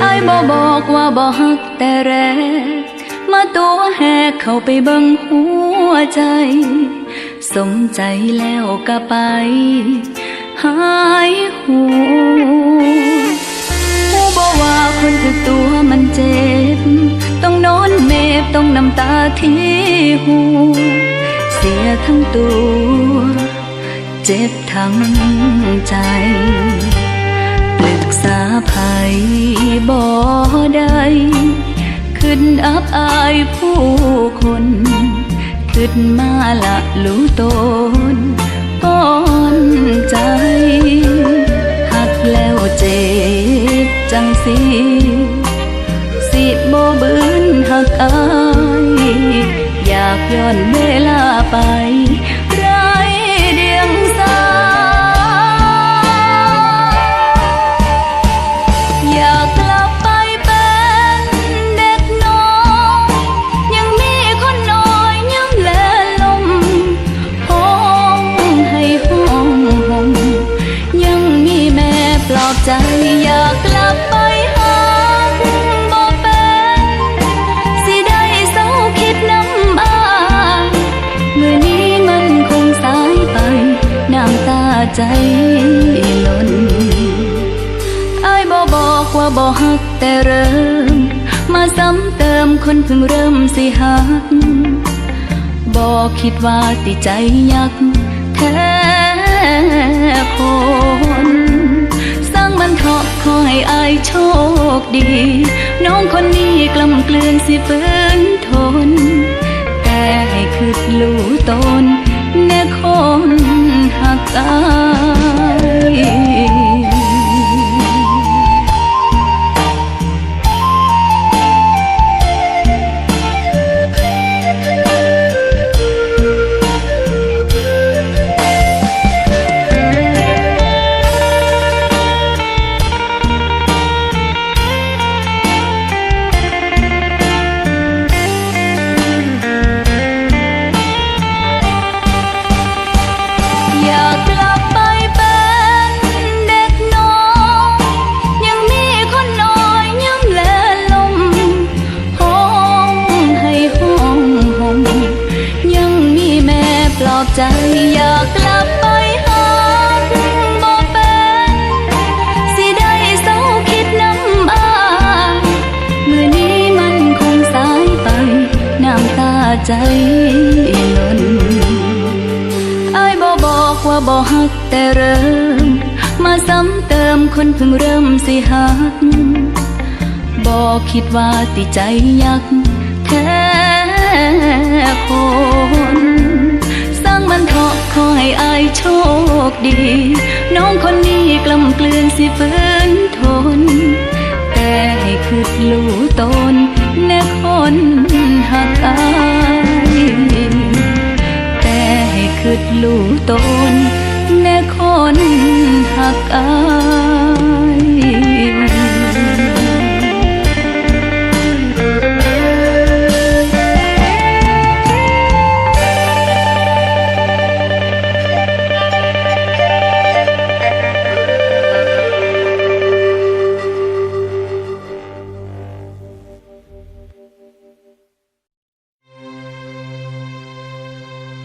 ไอ่บอกว่าบ่ฮักแต่แรก มาตัวแหกเข้าไปเบิ่งหัวใจ สมใจแล้วก็ไป หายหูหูบอกว่าคนถึกตัวมันเจ็บ ต้องนอนเมบต้องน้ำตาที่หูเสียทั้งตัว เจ็บทั้งใจ บ่ได้ขึ้นอับอายผู้คนขึ้นมาละรู้ตนอ่อนใจหักแล้วเจ็บจังสิสิบ่บืนหักอาย อยากย้อนเวลาไป อบใจอยากกลับไปหาบ่เป็นสิได้เศร้าคิดน้ำอายเมื่อนี้มันคงสายไป น้ำตาใจหล่นอายบ่บอกว่าบ่ฮักแต่เริ่ม มาซ้ำเติมคนเพิ่งเริ่มสิฮักบ่คิดว่าติใจยักแท้ค โชคดี น้องคนนี้กลำเกลือนสิเฟินท ใจหล่นอายบ่บอกว่าบ่ฮักแต่เริ่ม มาซ้ำเติมคนเพิ่งเริ่มสิฮักบ่คิดว่าติใจยักแท้คนสร้างมันเถาะขอให้อายโชคดี น้องคนนี้กลำเกลือนสิฝืนทน แต่ให้คืดรู้ตนแน่คนหักอ